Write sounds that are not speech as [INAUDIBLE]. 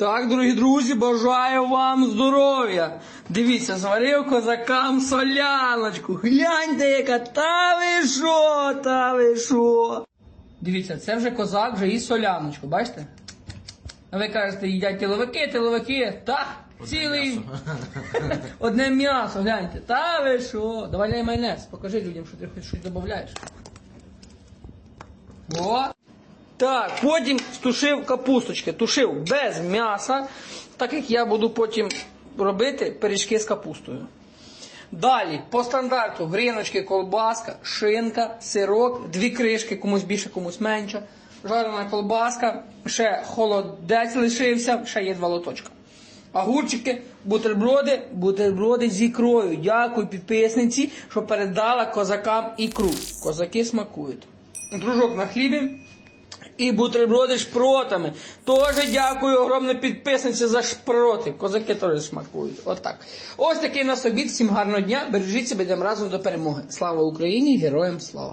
Так, дорогі друзі, бажаю вам здоров'я. Дивіться, зварив козакам соляночку. Гляньте, яка та ви що, та ви що. Дивіться, це вже козак вже їсть соляночку, бачите? А ви кажете, їдять тиловики, тиловики. Так, цілий. [LAUGHS] Одне м'ясо, гляньте. Та ви що? Давай дай майонез, покажи людям, що ти хоч щось додаєш. О! Так, потім стушив капусточки, тушив без м'яса, так як я буду потім робити пиріжки з капустою. Далі, по стандарту, гріночки, колбаска, шинка, сирок, дві кришки, комусь більше, комусь менше. Жарена колбаска, ще холодець лишився, ще є два лоточка. Огурчики, бутерброди, бутерброди з ікрою. Дякую підписниці, що передала козакам ікру. Козаки смакують. Дружок на хлібі. І бутерброди шпротами. Тоже дякую огромне підписниці за шпроти. Козаки теж смакують. Отак. Ось такий на нас обід. Всім гарного дня. Бережіть себе, разом до перемоги. Слава Україні! Героям слава!